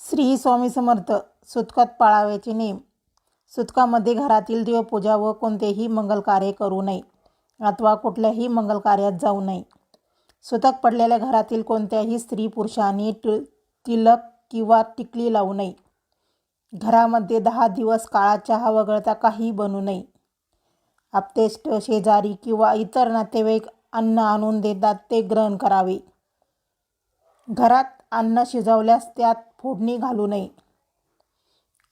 Shri Swami Samarth सुतकात पाळाव्याचे name. सुतकामध्ये घरातील देवपूजा व कोणतेही मंगल कार्य करू नये अथवा कुठल्याही मंगल कार्यात जाऊ नये. सुतक पडलेल्या घरातील कोणत्याही स्त्री पुरुषांनी ति तिलक किंवा टिकली लावू नये. घरामध्ये दहा दिवस काळा चहा वगळता काही बनू नये. आपतेष्ट शेजारी किंवा इतर नातेवाईक अन्न आणून देतात ते ग्रहण करावे. घरात अन्न शिजवल्यास त्यात फोडणी घालू नये.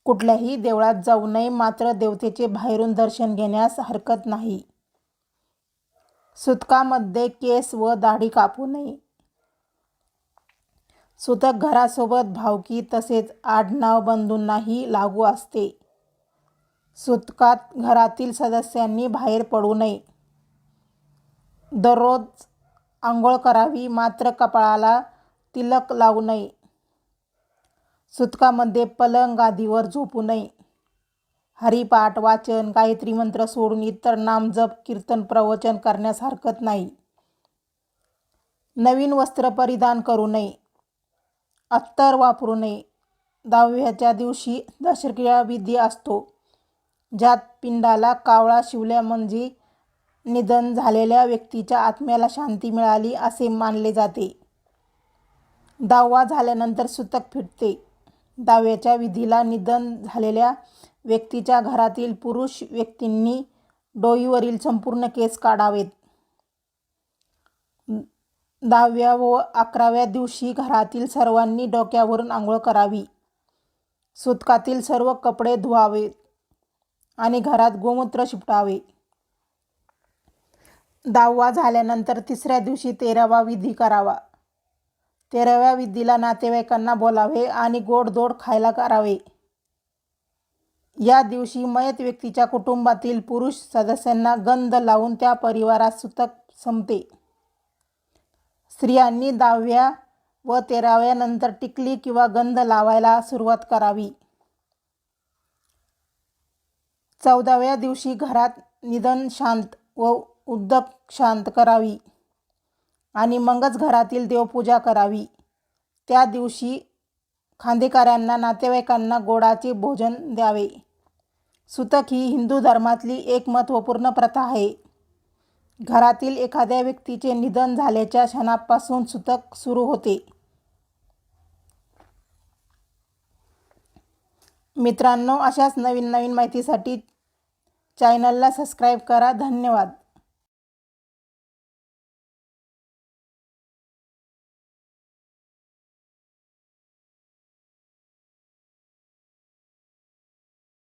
कुठल्याही देवळात जाऊ नये मात्र देवतेचे बाहेरून दर्शन घेण्यास हरकत नाही. सुतकामध्ये केस व दाढी कापू नये. सुतक घरासोबत भावकी तसेच आडनाव बंधूंनाही लागू असते. सुतकात घरातील सदस्यांनी बाहेर पडू नये. दररोज आंघोळ करावी मात्र कपाळाला तिलक लावू नये. सुतकामध्ये पलंग आदीवर झोपू नये. हरिपाठ वाचन गायत्री मंत्र सोडून इतर नामजप कीर्तन प्रवचन करण्यास हरकत नाही. नवीन वस्त्र परिधान करू नये. अत्तर वापरू नये. दहाव्याच्या दिवशी दशक्रिया विधी असतो. ज्यात पिंडाला कावळा शिवल्या म्हणजे निधन झालेल्या व्यक्तीच्या आत्म्याला शांती मिळाली असे मानले जाते. दहावा झाल्यानंतर सुतक फिटते दहाव्याच्या विधीला निधन झालेल्या व्यक्तीच्या घरातील पुरुष व्यक्तींनी डोईवरील संपूर्ण केस काढावेत. दहाव्या व अकराव्या दिवशी घरातील सर्वांनी डोक्यावरून आंघोळ करावी. सुतकातील सर्व कपडे धुवावेत आणि घरात गोमूत्र शिपटावे दहावा झाल्यानंतर तिसऱ्या दिवशी तेरावा विधी करावा. तेराव्या विधीला नातेवाईकांना बोलावे आणि गोडधोड खायला करावे. या दिवशी मयत व्यक्तीच्या कुटुंबातील पुरुष सदस्यांना गंध लावून त्या परिवारात सुतक संपते. स्त्रियांनी दहाव्या व तेराव्या नंतर टिकली किंवा गंध लावायला सुरुवात करावी. चौदाव्या दिवशी घरात निधन शांत व उद्दक शांत करावी. आणि मगच घरातील देवपूजा करावी. त्या दिवशी खांदेकरांना नातेवाईकांना गोडाचे भोजन द्यावे. सुतक ही हिंदू धर्मातली एक महत्त्वपूर्ण प्रथा आहे. घरातील एखाद्या व्यक्तीचे निधन झाल्याच्या क्षणापासून सुतक सुरू होते. मित्रांनो अशाच नवीन नवीन माहितीसाठी चॅनलला सबस्क्राईब करा. धन्यवाद.